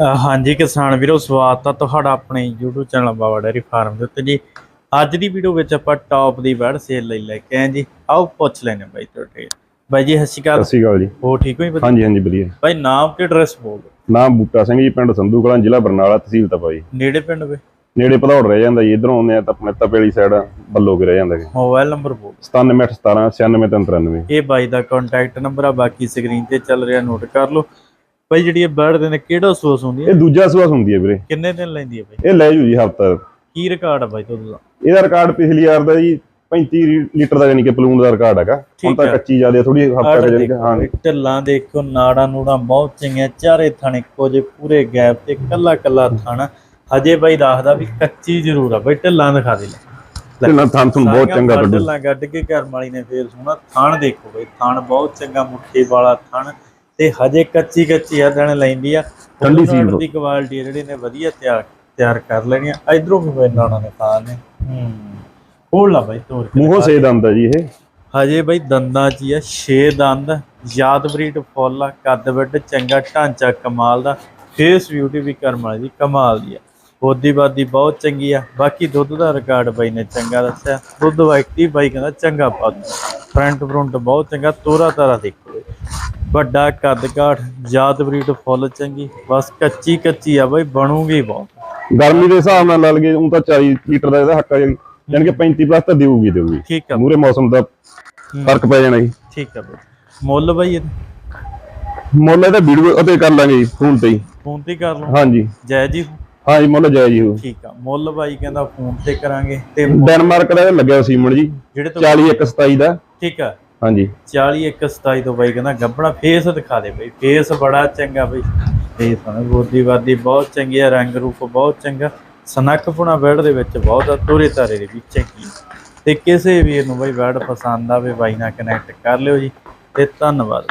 ਹਾਂਜੀ ਕਿਸਾਨ ਵੀਰੋ ਸਵਾਗਤ ਆ ਤੁਹਾਡਾ ਆਪਣੇ YouTube channel Baba dairy farm ਦੇ ਉੱਤੇ ਜੀ। ਅੱਜ ਦੀ ਵੀਡੀਓ ਵਿੱਚ ਆਪਾਂ ਟੌਪ ਦੀ ਬੈਡ ਸੇਲ ਲਈ ਲੈ ਕੇ ਆਏ ਜੀ। ਆਓ ਪੁੱਛ ਲੈਣੇ ਬਾਈ ਤੁਹਾਡੇ ਬਾਈ ਜੀ ਸਤਿ ਸ਼੍ਰੀ ਅਕਾਲ। ਸਤਿ ਸ਼੍ਰੀ ਅਕਾਲ ਜੀ। ਹੋ ਠੀਕ ਹੋ ਜੀ? ਹਾਂਜੀ ਹਾਂਜੀ ਵਧੀਆ। ਬਾਈ ਨਾਮ ਤੇ ਐਡਰੈਸ ਬੋਲ। ਨਾਮ ਬੂਟਾ ਸਿੰਘ ਜੀ ਪਿੰਡ ਸੰਧੂ ਕਲਾਂ ਜ਼ਿਲ੍ਹਾ ਬਰਨਾਲਾ ਤਹਿਸੀਲ ਤਪਾ ਜੀ। ਨੇੜੇ ਪਿੰਡ ਵੇ? ਨੇੜੇ ਭਦੌੜ ਰਹਿ ਜਾਂਦਾ ਜੀ ਇਧਰੋਂ ਆਉਂਦੇ ਆ ਤਾਂ ਆਪਣੇ ਤਪੇਲੀ ਸਾਈਡ ਬੱਲੋ ਕੇ ਰਹਿ ਜਾਂਦਾ ਜੀ। ਮੋਬਾਈਲ ਨੰਬਰ ਬੋਲ 9717 96393 ਇਹ ਬਾਈ ਦਾ ਕੰਟੈਕਟ ਨੰਬਰ ਆ ਬਾਕੀ ਸਕਰੀਨ ਤੇ ਚੱਲ ਰਿਹਾ ਨੋਟ ਕਰ ਲਓ। ਬਾਈ ਜਿਹੜੀ ਇਹ ਬੈਡ ਦੇ ਨੇ ਕਿਹੜਾ ਸੋਸ ਹੁੰਦੀ ਹੈ? ਇਹ ਦੂਜਾ ਸੂਆ ਹੁੰਦੀ ਹੈ ਵੀਰੇ। ਕਿੰਨੇ ਦਿਨ ਲੈਂਦੀ ਹੈ ਬਾਈ? ਇਹ ਲੈ ਜੂ ਜੀ ਹਫਤਾ ਕੀ ਰਿਕਾਰਡ ਆ ਬਾਈ ਤੁਹਾਡਾ? ਇਹਦਾ ਰਿਕਾਰਡ ਪਿਛਲੀ ਵਾਰ ਦਾ ਜੀ 35 ਲੀਟਰ ਦਾ ਯਾਨੀ ਕਿ ਪਲੂਨ ਦਾ ਰਿਕਾਰਡ ਹੈਗਾ। ਹੁਣ ਤਾਂ। ਕੱਚੀ ਜ਼ਿਆਦਾ ਥੋੜੀ ਹਫਤਾ ਦਾ ਯਾਨੀ ਹਾਂ। ਢਿੱਲਾਂ ਦੇਖੋ ਨਾੜਾਂ ਨੂੜਾਂ ਬਹੁਤ ਚੰਗੀਆਂ ਚਾਰੇ ਥਾਣੇ ਜੇ ਪੂਰੇ ਗੈਪ ਤੇ ਕੱਲਾ ਕੱਲਾ ਥਣ। ਹਜੇ ਬਾਈ ਦੱਸਦਾ ਵੀ ਕੱਚੀ ਜ਼ਰੂਰ ਆ ਬਈ ਢਿੱਲਾਂ ਦਿਖਾ ਦੇ ਲੈ। ਨਾ ਥਣ ਬਹੁਤ ਚੰਗਾ ਕੱਢੂ ਢਿੱਲਾਂ ਕੱਢ ਕੇ ਘਰ ਵਾਲੀ ਨੇ ਫੇਰ ਸੋਹਣਾ ਥਣ ਦੇਖੋ ਬਈ ਥਣ ਬਹੁਤ ਚੰਗਾ ਮੁੱਠੀ ਵਾਲਾ ਥਣ। ਤੇ ਹਜੇ ਕੱਚੀ ਕੱਚੀ ਦਿਨ ਲੈਂਦੀ ਆ। ਠੰਡੀ ਸੀਲ। ਦੀ ਕੁਆਲਿਟੀ ਜਿਹੜੀ ਨੇ ਵਧੀਆ ਤਿਆਰ ਤਿਆਰ ਕਰ ਲੈਣੀ ਆ। ਇਧਰੋਂ ਵੀ ਬਈ ਨਾੜਾਂ ਨੇ ਖਾ ਨੇ। ਹੂੰ। ਲਾ ਬਾਈ ਤੋਰ ਕੇ ਮੂੰਹੋਂ ਸੇ ਦੰਦ ਆ ਜੀ ਇਹ। ਹਜੇ ਬਈ ਦੰਦਾਂ 'ਚ ਹੀ ਆ 6 ਦੰਦ। ਯਾਦ ਬਰੀਡ ਫੁੱਲ ਆ ਕੱਦ ਵੱਡ ਚੰਗਾ ਢਾਂਚਾ ਕਮਾਲ ਦਾ। ਫੇਸ ਬਿਊਟੀ ਵੀ ਕਰਮ ਵਾਲੀ ਦੀ ਕਮਾਲ ਦੀ ਆ। ਬੋਦੀ ਬਾਦੀ ਬਹੁਤ ਚੰਗੀ ਆ। ਬਾਕੀ ਦੁੱਧ ਦਾ ਰਿਕਾਰਡ ਬਾਈ ਨੇ ਚੰਗਾ ਦੱਸਿਆ। ਦੁੱਧ ਵਾਇਕਟੀ ਬਾਈ ਕਹਿੰਦਾ ਚੰਗਾ ਪੱਗ ਫਰੰਟ ਫਰੰਟ ਬਹੁਤ ਚੰਗਾ ਤੋਰਾ ਤਾਰਾ ਦੇਖੋ। ਵੱਡਾ ਕੱਦ ਕਾਠ ਯਾਦ ਬਰੀਡ ਫੁੱਲ ਚੰਗੀ ਬਸ ਕੱਚੀ ਕੱਚੀ ਆ ਬਾਈ ਬਣੂਗੀ ਬਹੁਤ। ਗਰਮੀ ਦੇ ਹਿਸਾਬ ਨਾਲ ਲਾ ਲਈਏ ਉਹ ਤਾਂ 40 ਲੀਟਰ ਦਾ ਇਹਦਾ ਹੱਕ ਆ ਜੀ ਯਾਨੀ ਕਿ 35 ਪਲੱਸ ਤਾਂ ਦੇਊਗੀ ਦੇਊਗੀ। ਠੀਕ ਆ। ਮੂਰੇ ਮੌਸਮ ਦਾ ਫ਼ਰਕ ਪੈ ਜਾਣਾ ਜੀ। ਠੀਕ ਆ ਬਾਈ। ਮੁੱਲ ਬਾਈ ਇਹਦਾ? ਮੁੱਲ ਇਹਦਾ ਵੀਡੀਓ ਅਤੇ ਕਰ ਲਾਂਗੇ ਜੀ ਫੋਨ ਤੇ ਹੀ। ਫੋਨ ਤੇ ਕਰ ਲਓ। ਹਾਂਜੀ। ਜੈ ਜੀ ਹਾਂਜੀ ਮੁੱਲ ਜਾਇਜ਼ ਜੀ ਉਹ ਠੀਕ ਆ। ਮੁੱਲ ਬਾਈ ਕਹਿੰਦਾ ਫੋਨ ਤੇ ਕਰਾਂਗੇ ਤੇ ਡੈਨਮਾਰਕ ਦਾ ਇਹ ਲੱਗਿਆ ਸੀਮਨ ਜੀ ਜਿਹੜੇ ਤੋਂ 40 127 ਦਾ। ਠੀਕ ਆ। ਹਾਂਜੀ। 40 127 ਤੋਂ ਬਾਈ ਕਹਿੰਦਾ ਗੱਬਣਾ ਫੇਸ ਦਿਖਾ ਦੇ ਬਾਈ ਫੇਸ ਬੜਾ ਚੰਗਾ ਬਾਈ। ਫੇਸ ਆ ਗੋਦੀ ਵਾਦੀ ਬਹੁਤ ਚੰਗੀ ਆ, ਰੰਗ ਰੂਪ ਬਹੁਤ ਚੰਗਾ। ਸਨੱਖ ਪੁਣਾ ਬੈੜ ਦੇ ਵਿੱਚ ਬਹੁਤ ਆ, ਤੋਰੇ ਤਾਰੇ ਦੇ ਵੀ ਚੰਗੀ ਆ। ਤੇ ਕਿਸੇ ਵੀਰ ਨੂੰ ਬਾਈ ਬੈੜ ਪਸੰਦ ਆਵੇ, ਬਾਈ ਨਾਲ ਕਨੈਕਟ ਕਰ ਲਿਓ ਜੀ। ਤੇ ਧੰਨਵਾਦ